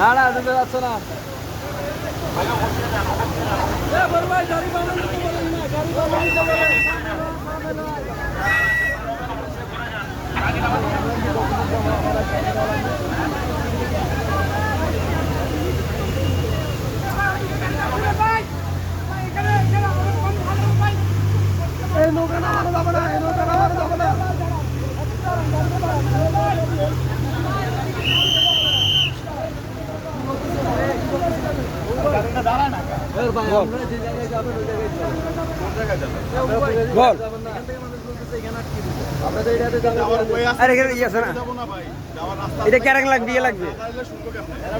না না ঢুকতে পারছ না। বলেন না। বল। ইয়ে আছে এটা ক্যারেক লাগবে ইয়ে লাগবে? এরা